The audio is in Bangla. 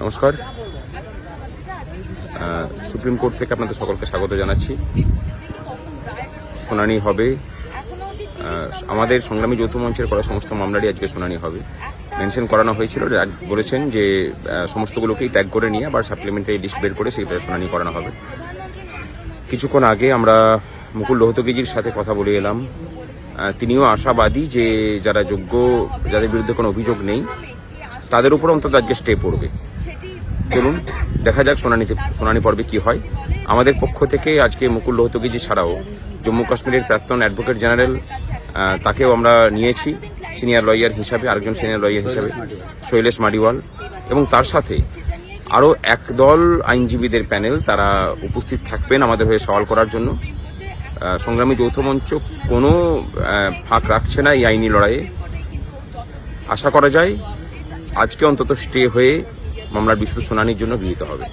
নমস্কার। সুপ্রিম কোর্ট থেকে আপনাদের সকলকে স্বাগত জানাচ্ছি। শুনানি হবে। আমাদের সংগ্রামী যৌথ মঞ্চের করা সমস্ত মামলারই আজকে শুনানি হবে। মেনশন করানো হয়েছিল বলেছেন যে সমস্তগুলোকেই ট্যাগ করে নিয়ে আবার সাপ্লিমেন্টারি লিস্ট বের করে সেইটা শুনানি করানো হবে। কিছুক্ষণ আগে আমরা মুকুল লোহতগিজির সাথে কথা বলে এলাম। তিনিও আশাবাদী যে, যারা যোগ্য, যাদের বিরুদ্ধে কোনো অভিযোগ নেই তাদের উপর অন্তত আজকে স্টে পড়বে। চলুন, দেখা যাক শুনানিতে শুনানি পর্বে কি হয়। আমাদের পক্ষ থেকে আজকে মুকুল লোহতগিজি ছাড়াও জম্মু কাশ্মীরের প্রাক্তন অ্যাডভোকেট জেনারেল তাকেও আমরা নিয়েছি সিনিয়র লয়ার হিসাবে, আরেকজন সিনিয়র লয়ার হিসাবে, শৈলেশ মাডিওয়াল। এবং তার সাথে আরও একদল আইনজীবীদের প্যানেল তারা উপস্থিত থাকবেন আমাদের হয়ে সওয়াল করার জন্য। সংগ্রামী যৌথ মঞ্চ কোনো ফাঁক রাখছে না এই আইনি লড়াইয়ে। আশা করা যায় আজকে অন্তত স্টে হয়ে মামলার বিস্তৃত শুনানির জন্য গৃহীত হবে।